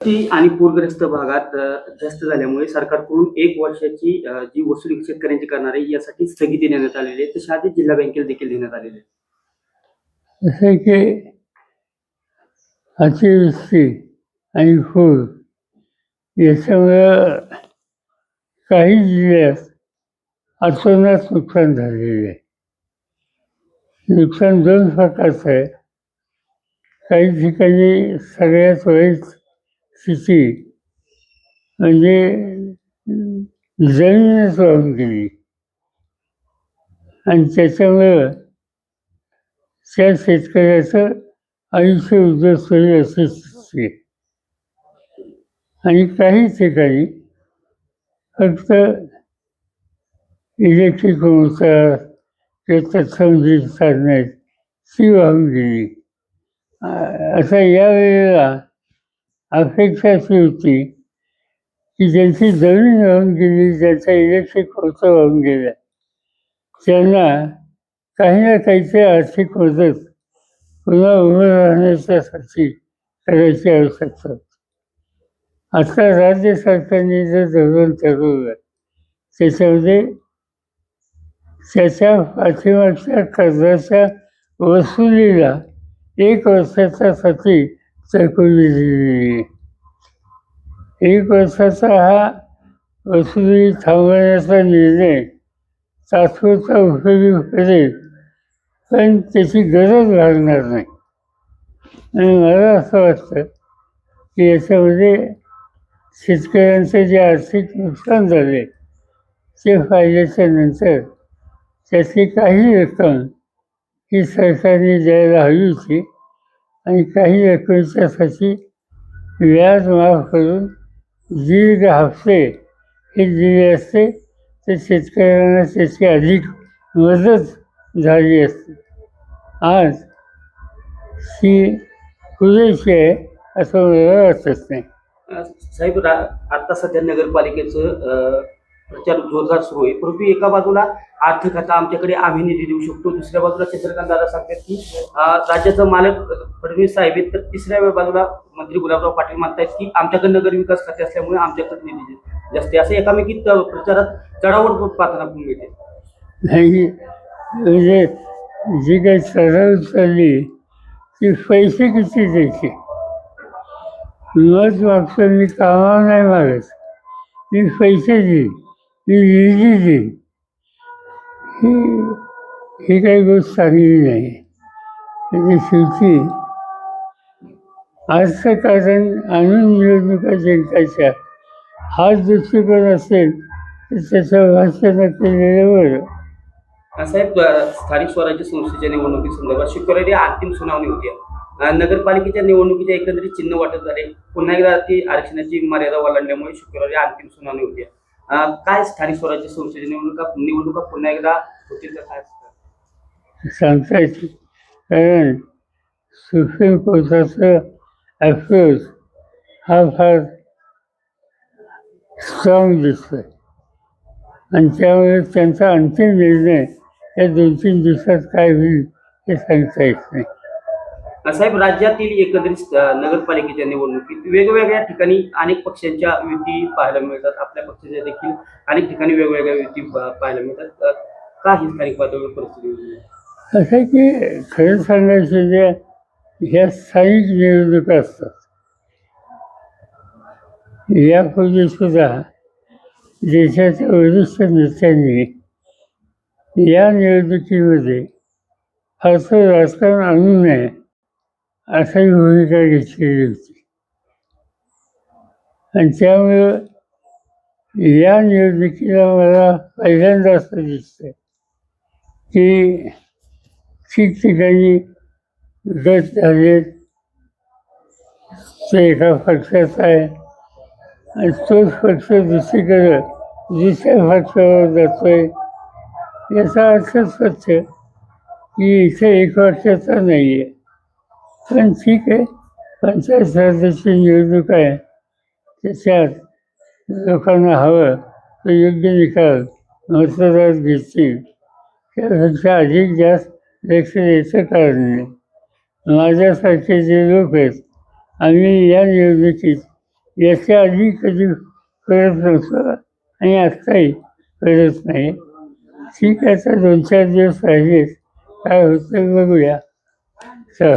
ती आणि पूरग्रस्त भागात जास्त झाल्यामुळे सरकारकडून एक वर्षाची जी वसुली शेतकऱ्यांची करणार आहे यासाठी स्थगिती देण्यात आलेली आहे. तशी आधी जिल्हा बँकेला देखील देण्यात आलेली आहे. जसे की अतिवृष्टी आणि पूर याच्यामुळं काही जिल्ह्यात अतोनात नुकसान झालेले आहे. नुकसान दोन प्रकारचं आहे. काही ठिकाणी सगळ्यात वाईट स्थिती म्हणजे जमीन जमीनच वाहून गेली आणि त्याच्यामुळं त्या शेतकऱ्याचं आयुष्य उद्ध्वस्त होईल अशी आणि काही ठिकाणी फक्त इलेक्ट्रिक मोटार किंवा तत्सम साधनं ती वाहून गेली. असा यावेळेला अपेक्षा अशी होती की ज्यांची जमीन राहून गेली ज्याचा इलेक्ट्रिक खर्च वाहून गेला त्यांना काही ना काहीतरी आर्थिक मदत पुन्हा उभं राहण्याच्यासाठी करायची आवश्यकता आता राज्य सरकारने जे धोरण ठरवलं त्याच्यामध्ये त्याच्या पाठीमागच्या कर्जाच्या वसुलीला एक वर्षाच्यासाठी तरतुदी एक वर्षाचा हा वसुली थांबवण्याचा निर्णय तात्पुरता उपयोगी करेल पण त्याची गरज लागणार नाही. आणि मला असं वाटतं की याच्यामध्ये शेतकऱ्यांचं जे आर्थिक नुकसान झाले ते फायद्याच्या नंतर त्याची काही रक्कम ही सरकारने द्यायला हवी होती. आणि काही एकोणीसासाठी व्याज माफ करून दीर्घ हप्ते हे दिले असते तर शेतकऱ्यांना त्याची अधिक मदत झाली असते. आज ती पुरेशी आहे असं मला वाटत नाही. साहेब आता सध्या नगरपालिकेचं प्रचार जोरदार सुरू आहे. परंतु एका बाजूला आर्थिक खाता आमच्याकडे आम्ही निधी देऊ शकतो. दुसऱ्या बाजूला चंद्रकांत दादा सांगतात की राज्याचा मालक फडणवीस साहेब आहेत तर तिसऱ्या बाजूला मंत्री गुलाबराव पाटील म्हणतायत की आमच्याकडे नगर विकास खाते असल्यामुळे आमच्याकडे निधी जास्त आहे. असं एकामेकी प्रचारात चढावर पाहताना मिळते. नाही म्हणजे जी काही चढाव चालली ती पैसे किती द्यायचे? मत मागतो मी कामावर नाही मागत. मी पैसे देईन. ही ही काही गोष्ट चांगली नाही. म्हणजे शेवटी आजचं कारण आणून निवडणुका जिंकायच्या. हा दृष्टिकोन असेल तर त्याचं भाषण केलेलं बरं साहेब स्थानिक स्वराज्य संस्थेच्या निवडणुकी संदर्भात शुक्रवारी अंतिम सुनावणी होती. नगरपालिकेच्या निवडणुकीच्या एकंदरीत चिन्ह वाटत झाले. पुन्हा एकदा ती आरक्षणाची मर्यादा ओलांडल्यामुळे शुक्रवारी अंतिम सुनावणी होती. काय स्थानिक स्वराज्य संस्थेच्या निवडणुका निवडणुका पुन्हा एकदा होतील तर काय? सांगता कारण सुप्रीम कोर्टाचं अप्रोच हा फार स्ट्रॉंग दिसतोय. आणि त्यामुळे त्यांचा अंतिम निर्णय या दोन तीन दिवसात काय होईल हे सांगता येत नाही. साहेब राज्यातील एकत्रित नगरपालिकेच्या निवडणुकीत वेगवेगळ्या ठिकाणी अनेक पक्षांच्या युती पाहायला मिळतात. आपल्या पक्षाच्या देखील अनेक ठिकाणी वेगवेगळ्या युती पाहायला मिळतात. का ही स्थानिक पातळीवर परिस्थिती असं आहे की खरं सांगायचं जे ह्या स्थानिक निवडणुका असतात. यापूर्वी सुद्धा देशाच्या वरिष्ठ नेत्यांनी या निवडणुकीमध्ये फारसं राजकारण आणू नये अशी भूमिका घेतलेली होती. आणि त्यामुळं या निवडणुकीला मला पहिल्यांदा असं दिसतंय की ठिकठिकाणी गट झालेत. ते एका पक्षाचा आहे. आणि तोच पक्ष दुसरीकडं दुसऱ्या पक्षावर जातोय. याचा अर्थ स्वच्छ की इथे एक वर्षाचा नाही आहे पण ठीक आहे. पंचायत समितीची निवडणूक आहे. त्याच्यात लोकांना हवं तो योग्य निकाल मतदार घेतील त्यापेक्षा अधिक जास्त लक्ष द्यायचं कारण नाही माझ्यासारखे जे लोक आहेत आम्ही या निवडणुकीत याच्या आधी कधी करत नव्हतं आणि आत्ताही करत नाही. ठीक आहे तर दोन चार दिवस राहिलेत. काय होतं बघूया. चला.